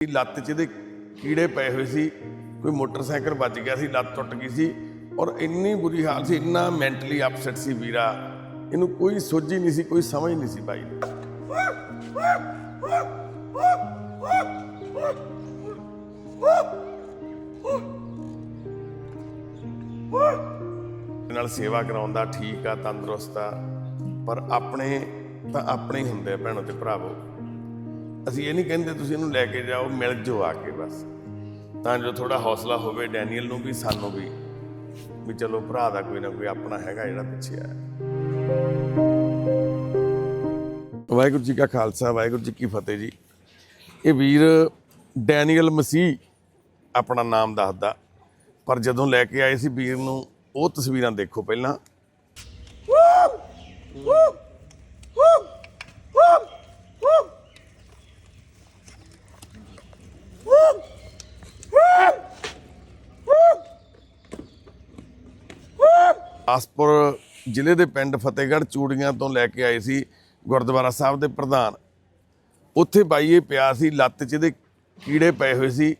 ਲੱਤ 'ਚ ਇਹਦੇ ਕੀੜੇ ਪਏ ਹੋਏ ਸੀ। ਕੋਈ ਮੋਟਰਸਾਈਕਲ ਵੱਜ ਗਿਆ ਸੀ, ਲੱਤ ਟੁੱਟ ਗਈ ਸੀ ਔਰ ਇੰਨੀ ਬੁਰੀ ਹਾਲ ਸੀ, ਇੰਨਾ ਮੈਂਟਲੀ ਅਪਸੈਟ ਸੀ ਵੀਰਾ। ਇਹਨੂੰ ਕੋਈ ਸੋਝੀ ਨਹੀਂ ਸੀ, ਕੋਈ ਸਮਝ ਨਹੀਂ ਸੀ ਭਾਈ ਨਾਲ ਸੇਵਾ ਕਰਾਉਂਦਾ ਠੀਕ ਆ, ਤੰਦਰੁਸਤ ਆ, ਪਰ ਆਪਣੇ ਤਾਂ ਆਪਣੇ ਹੀ ਹੁੰਦੇ ਆ ਭੈਣੋ ਤੇ ਭਰਾਵੋ। ਅਸੀਂ ਇਹ ਨਹੀਂ ਕਹਿੰਦੇ ਤੁਸੀਂ ਇਹਨੂੰ ਲੈ ਕੇ ਜਾਓ, ਮਿਲ ਜਾਓ ਆ ਕੇ ਬਸ। ਤਾਂ ਜੋ ਥੋੜਾ ਹੌਸਲਾ ਹੋਵੇ ਡੈਨੀਅਲ ਨੂੰ ਵੀ, ਸਾਨੂੰ ਵੀ ਵੀ ਚਲੋ ਭਰਾ ਦਾ ਕੋਈ ਨਾ ਕੋਈ ਆਪਣਾ ਹੈਗਾ ਜਿਹੜਾ ਪਿੱਛੇ ਆਇਆ। ਵਾਹਿਗੁਰੂ ਜੀ ਕਾ ਖਾਲਸਾ, ਵਾਹਿਗੁਰੂ ਜੀ ਕੀ ਫਤਿਹ ਜੀ। ਇਹ ਵੀਰ ਡੈਨੀਅਲ ਮਸੀਹ ਆਪਣਾ ਨਾਮ ਦੱਸਦਾ, ਪਰ ਜਦੋਂ ਲੈ ਕੇ ਆਏ ਸੀ ਵੀਰ ਨੂੰ, ਉਹ ਤਸਵੀਰਾਂ ਦੇਖੋ ਪਹਿਲਾਂ। ਆਸਪੁਰ ਜ਼ਿਲ੍ਹੇ ਦੇ ਪਿੰਡ ਫਤਿਹਗੜ੍ਹ ਚੂੜੀਆਂ ਤੋਂ ਲੈ ਕੇ ਆਏ ਸੀ ਗੁਰਦੁਆਰਾ ਸਾਹਿਬ ਦੇ ਪ੍ਰਧਾਨ। ਉੱਥੇ ਬਾਈ ਇਹ ਪਿਆ ਸੀ, ਲੱਤ 'ਚ ਇਹਦੇ ਕੀੜੇ ਪਏ ਹੋਏ ਸੀ,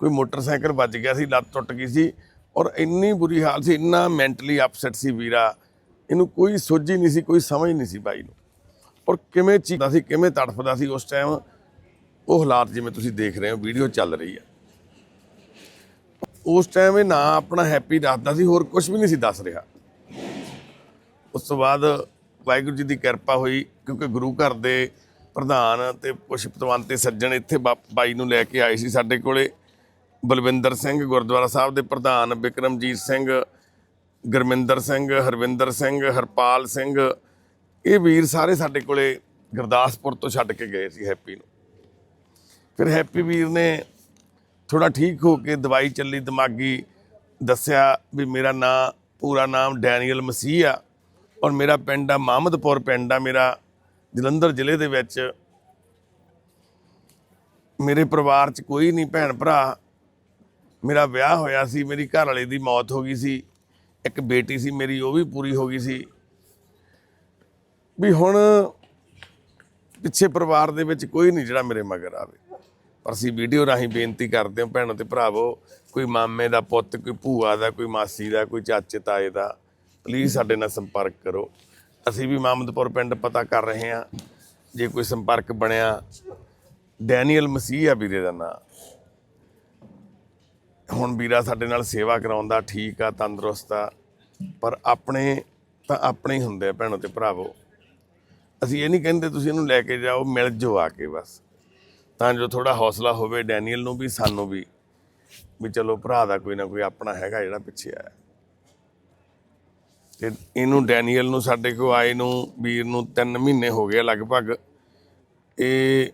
ਕੋਈ ਮੋਟਰਸਾਈਕਲ ਵੱਜ ਗਿਆ ਸੀ, ਲੱਤ ਟੁੱਟ ਗਈ ਸੀ ਔਰ ਇੰਨੀ ਬੁਰੀ ਹਾਲ ਸੀ, ਇੰਨਾ ਮੈਂਟਲੀ ਅਪਸੈਟ ਸੀ ਵੀਰਾ। ਇਹਨੂੰ ਕੋਈ ਸੋਝੀ ਨਹੀਂ ਸੀ, ਕੋਈ ਸਮਝ ਨਹੀਂ ਸੀ ਬਾਈ ਨੂੰ। ਔਰ ਕਿਵੇਂ ਚੀਕਦਾ ਸੀ, ਕਿਵੇਂ ਤੜਫਦਾ ਸੀ ਉਸ ਟਾਈਮ, ਉਹ ਹਾਲਾਤ ਜਿਵੇਂ ਤੁਸੀਂ ਦੇਖ ਰਹੇ ਹੋ, ਵੀਡੀਓ ਚੱਲ ਰਹੀ ਹੈ ਉਸ ਟਾਈਮ ਇਹ ਨਾ ਆਪਣਾ ਹੈਪੀ ਦੱਸਦਾ ਸੀ, ਹੋਰ ਕੁਝ ਵੀ ਨਹੀਂ ਸੀ ਦੱਸ ਰਿਹਾ। ਉਸ ਤੋਂ ਬਾਅਦ ਵਾਹਿਗੁਰੂ ਜੀ ਦੀ ਕਿਰਪਾ ਹੋਈ, ਕਿਉਂਕਿ ਗੁਰੂ ਘਰ ਦੇ ਪ੍ਰਧਾਨ ਤੇ ਕੁਛ ਤੇ ਸੱਜਣ ਇੱਥੇ ਬਾ- ਬਾਈ ਨੂੰ ਲੈ ਕੇ ਆਏ ਸੀ ਸਾਡੇ ਕੋਲੇ। ਬਲਵਿੰਦਰ ਸਿੰਘ ਗੁਰਦੁਆਰਾ ਸਾਹਿਬ ਦੇ ਪ੍ਰਧਾਨ, ਬਿਕਰਮਜੀਤ ਸਿੰਘ, ਗੁਰਮਿੰਦਰ ਸਿੰਘ, ਹਰਵਿੰਦਰ ਸਿੰਘ, ਹਰਪਾਲ ਸਿੰਘ, ਇਹ ਵੀਰ ਸਾਰੇ ਸਾਡੇ ਕੋਲੇ ਗੁਰਦਾਸਪੁਰ ਤੋਂ ਛੱਡ ਕੇ ਗਏ ਸੀ ਹੈਪੀ ਨੂੰ। ਫਿਰ ਹੈਪੀ ਵੀਰ ਨੇ ਥੋੜਾ ਠੀਕ ਹੋ ਕੇ ਦਵਾਈ ਚੱਲੀ, ਦਿਮਾਗੀ ਦੱਸਿਆ ਵੀ ਮੇਰਾ ਨਾਂ, ਪੂਰਾ ਨਾਮ ਡੈਨੀਅਲ ਮਸੀਹ ਆ। ਔਰ ਮੇਰਾ ਪਿੰਡ ਆ ਮਾਮਦਪੁਰ ਪਿੰਡ ਆ, ਮੇਰਾ ਜਲੰਧਰ ਜ਼ਿਲ੍ਹੇ ਦੇ ਵਿੱਚ। ਮੇਰੇ ਪਰਿਵਾਰ 'ਚ ਕੋਈ ਨਹੀਂ ਭੈਣ ਭਰਾ। ਮੇਰਾ ਵਿਆਹ ਹੋਇਆ ਸੀ, ਮੇਰੀ ਘਰ ਵਾਲੇ ਦੀ ਮੌਤ ਹੋ ਗਈ ਸੀ। ਇੱਕ ਬੇਟੀ ਸੀ ਮੇਰੀ, ਉਹ ਵੀ ਪੂਰੀ ਹੋ ਗਈ ਸੀ। ਵੀ ਹੁਣ ਪਿੱਛੇ ਪਰਿਵਾਰ ਦੇ ਵਿੱਚ ਕੋਈ ਨਹੀਂ ਜਿਹੜਾ ਮੇਰੇ ਮਗਰ ਆਵੇ। ਪਰ ਅਸੀਂ ਵੀਡੀਓ ਰਾਹੀਂ ਬੇਨਤੀ ਕਰਦੇ ਹਾਂ, ਭੈਣੋ ਤੇ ਭਰਾਵੋ, ਕੋਈ ਮਾਮੇ ਦਾ ਪੁੱਤ, ਕੋਈ ਭੂਆ ਦਾ, ਕੋਈ ਮਾਸੀ ਦਾ, ਕੋਈ ਚਾਚੇ ਤਾਏ ਦਾ ਪਲੀਜ਼ ਸਾਡੇ ਨਾਲ ਸੰਪਰਕ ਕਰੋ। ਅਸੀਂ ਵੀ ਮਾਮਦਪੁਰ ਪਿੰਡ ਪਤਾ ਕਰ ਰਹੇ ਹਾਂ। ਜੇ ਕੋਈ ਸੰਪਰਕ ਬਣਿਆ ਡੈਨੀਅਲ ਮਸੀਹ ਆ ਵੀਰੇ ਦਾ ਨਾਂ। ਹੁਣ ਵੀਰਾ ਸਾਡੇ ਨਾਲ ਸੇਵਾ ਕਰਾਉਂਦਾ, ਠੀਕ ਆ, ਤੰਦਰੁਸਤ ਆ। ਪਰ ਆਪਣੇ ਤਾਂ ਆਪਣੇ ਹੀ ਹੁੰਦੇ ਆ ਭੈਣੋ ਤੇ ਭਰਾਵੋ। ਅਸੀਂ ਇਹ ਨਹੀਂ ਕਹਿੰਦੇ ਤੁਸੀਂ ਇਹਨੂੰ ਲੈ ਕੇ ਜਾਓ, ਮਿਲ ਜਾਓ ਆ ਕੇ ਬਸ। ਤਾਂ ਜੋ ਥੋੜਾ ਹੌਸਲਾ ਹੋਵੇ ਡੈਨੀਅਲ ਨੂੰ ਵੀ, ਸਾਨੂੰ ਵੀ। ਵੀ ਚਲੋ ਭਰਾ ਦਾ ਕੋਈ ਨਾ ਕੋਈ ਆਪਣਾ ਹੈਗਾ ਜਿਹੜਾ ਪਿੱਛੇ ਆਇਆ। ਤੇ ਇਹਨੂੰ ਡੈਨੀਅਲ ਨੂੰ, ਸਾਡੇ ਕੋਲ ਆਏ ਨੂੰ, ਵੀਰ ਨੂੰ 3 ਮਹੀਨੇ ਹੋ ਗਏ ਲਗਭਗ। ਇਹ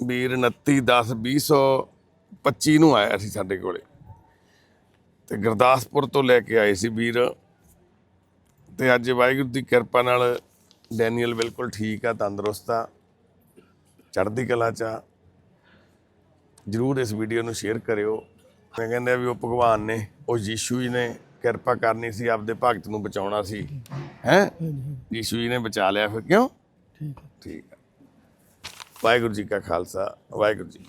ਵੀਰ 29 10 2025 ਨੂੰ ਆਇਆ ਸੀ ਸਾਡੇ ਕੋਲੇ। ਤੇ ਗੁਰਦਾਸਪੁਰ ਤੋਂ ਲੈ ਕੇ ਆਏ ਸੀ ਵੀਰ। ਤੇ ਅੱਜ ਵਾਹਿਗੁਰੂ ਦੀ ਕਿਰਪਾ ਨਾਲ ਡੈਨੀਅਲ ਬਿਲਕੁਲ ਠੀਕ ਆ, ਤੰਦਰੁਸਤ ਆ, ਚੜ੍ਹਦੀ ਕਲਾ ਚ ਆ। ਜਰੂਰ ਇਸ ਵੀਡੀਓ ਨੂੰ ਸ਼ੇਅਰ ਕਰਿਓ। ਮੈਂ ਕਹਿੰਦਾ ਵੀ ਉਹ ਭਗਵਾਨ ਨੇ, ਉਹ ਯੀਸ਼ੂ ਜੀ ਨੇ ਕਿਰਪਾ ਕਰਨੀ ਸੀ ਆਪਦੇ ਭਗਤ ਨੂੰ ਬਚਾਉਣਾ ਸੀ। ਹੈ? ਯੀਸ਼ੂ ਜੀ ਨੇ ਬਚਾ ਲਿਆ ਫਿਰ ਕਿਉਂ? ਠੀਕ ਹੈ। ਠੀਕ ਵਾਹਿਗੁਰੂ ਜੀ ਕਾ ਖਾਲਸਾ ਵਾਹਿਗੁਰੂ ਜੀ